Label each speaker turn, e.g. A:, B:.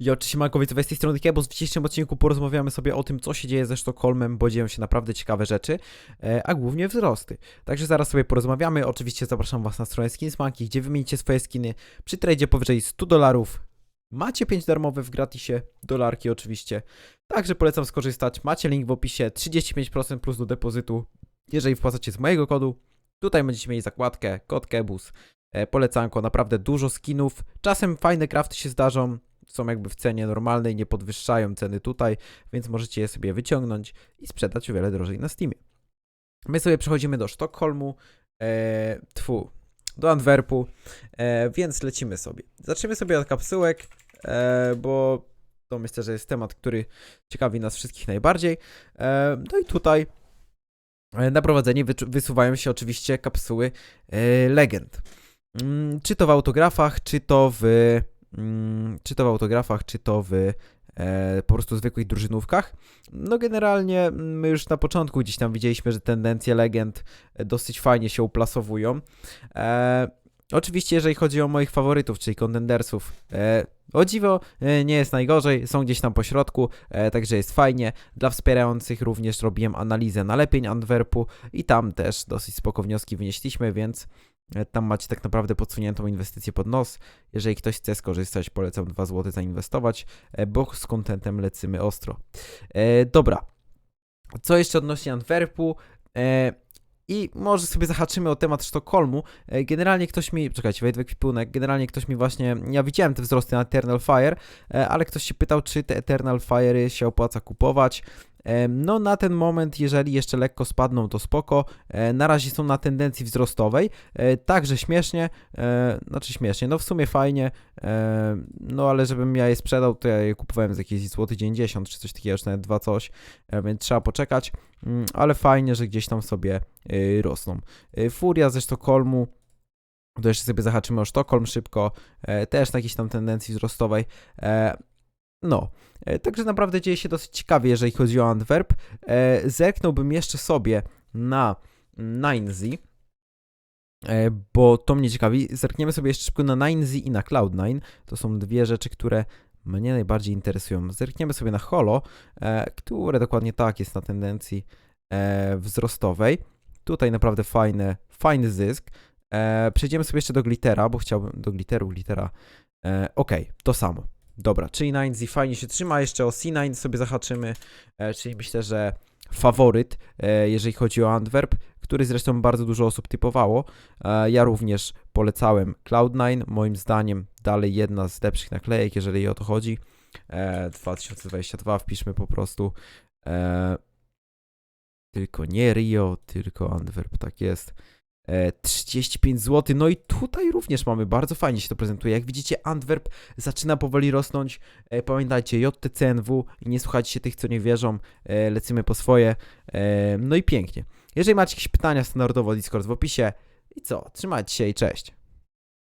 A: Ja, siemanko, widzowie, z tej strony. W dzisiejszym odcinku porozmawiamy sobie o tym, co się dzieje ze Sztokholmem, bo dzieją się naprawdę ciekawe rzeczy, e, a głównie wzrosty. Także zaraz sobie porozmawiamy. Oczywiście zapraszam Was na stronę Skinsmanki, gdzie wymienicie swoje skiny przy tradzie powyżej 100 dolarów. Macie 5 darmowe w gratisie, dolarki oczywiście. Także polecam skorzystać. Macie link w opisie, 35% plus do depozytu, jeżeli wpłacacie z mojego kodu. Tutaj będziecie mieli zakładkę, kod Kebus. E, polecanko, naprawdę dużo skinów. Czasem fajne crafty się zdarzą, są jakby w cenie normalnej, nie podwyższają ceny tutaj, więc możecie je sobie wyciągnąć i sprzedać o wiele drożej na Steamie. My sobie przechodzimy do Sztokholmu, e, tfu, do Antwerpu, e, więc lecimy sobie. Zaczniemy sobie od kapsułek, e, bo to myślę, że jest temat, który ciekawi nas wszystkich najbardziej. E, no i tutaj e, na prowadzenie wysuwają się oczywiście kapsuły e, legend. Mm, Czy to w autografach, czy to w czy to w autografach, czy to w e, po prostu zwykłych drużynówkach. No generalnie mm, my już na początku gdzieś tam widzieliśmy, że tendencje legend e, dosyć fajnie się uplasowują. E, oczywiście jeżeli chodzi o moich faworytów, czyli kontendersów, o dziwo nie jest najgorzej, są gdzieś tam po środku, także jest fajnie. Dla wspierających również robiłem analizę nalepień Antwerpu i tam też dosyć spoko wnioski wynieśliśmy, więc tam macie tak naprawdę podsuniętą inwestycję pod nos. Jeżeli ktoś chce skorzystać, polecam 2 zł zainwestować, e, bo z kontentem lecimy ostro. E, dobra. Co jeszcze odnośnie Antwerpu? E, I może sobie zahaczymy o temat Sztokholmu. Generalnie ktoś mi, czekajcie, wejdę w ekwipunek, generalnie ktoś mi właśnie, ja widziałem te wzrosty na Eternal Fire, ale ktoś się pytał, czy te Eternal Fire'y się opłaca kupować. No na ten moment, jeżeli jeszcze lekko spadną, to spoko. E, Na razie są na tendencji wzrostowej, e, także śmiesznie, e, znaczy śmiesznie, no w sumie fajnie, no ale żebym ja je sprzedał, to ja je kupowałem z jakiejś złoty 90 czy coś takiego, czy nawet dwa coś, więc trzeba poczekać, Mm, ale fajnie, że gdzieś tam sobie rosną. Furia ze Sztokholmu, to jeszcze sobie zahaczymy o Sztokholm szybko, też na jakiejś tam tendencji wzrostowej. No, e, także naprawdę dzieje się dosyć ciekawie, jeżeli chodzi o Antwerp. E, zerknąłbym jeszcze sobie na 9Z, e, bo to mnie ciekawi. Zerkniemy sobie jeszcze szybko na 9Z i na Cloud9. To są dwie rzeczy, które mnie najbardziej interesują. Zerkniemy sobie na Holo, które dokładnie tak jest na tendencji wzrostowej. Tutaj naprawdę fajne, fajny zysk. Przejdziemy sobie jeszcze do Glittera, bo chciałbym do Glitteru, Glittera. Okej, to samo. Dobra, czyli 9Z fajnie się trzyma, jeszcze o C9 sobie zahaczymy, e, czyli myślę, że faworyt, e, jeżeli chodzi o Antwerp, który zresztą bardzo dużo osób typowało. E, ja również polecałem Cloud9, moim zdaniem dalej jedna z lepszych naklejek, jeżeli o to chodzi. E, 2022 wpiszmy po prostu. E, tylko nie Rio, tylko Antwerp, tak jest. E, 35 zł. No i tutaj również mamy, bardzo fajnie się to prezentuje. Jak widzicie, Antwerp zaczyna powoli rosnąć. E, pamiętajcie, JTCNW nie słuchajcie się tych, co nie wierzą. E, lecimy po swoje. E, no i pięknie. Jeżeli macie jakieś pytania, standardowo Discord w opisie. I co? Trzymajcie się i cześć.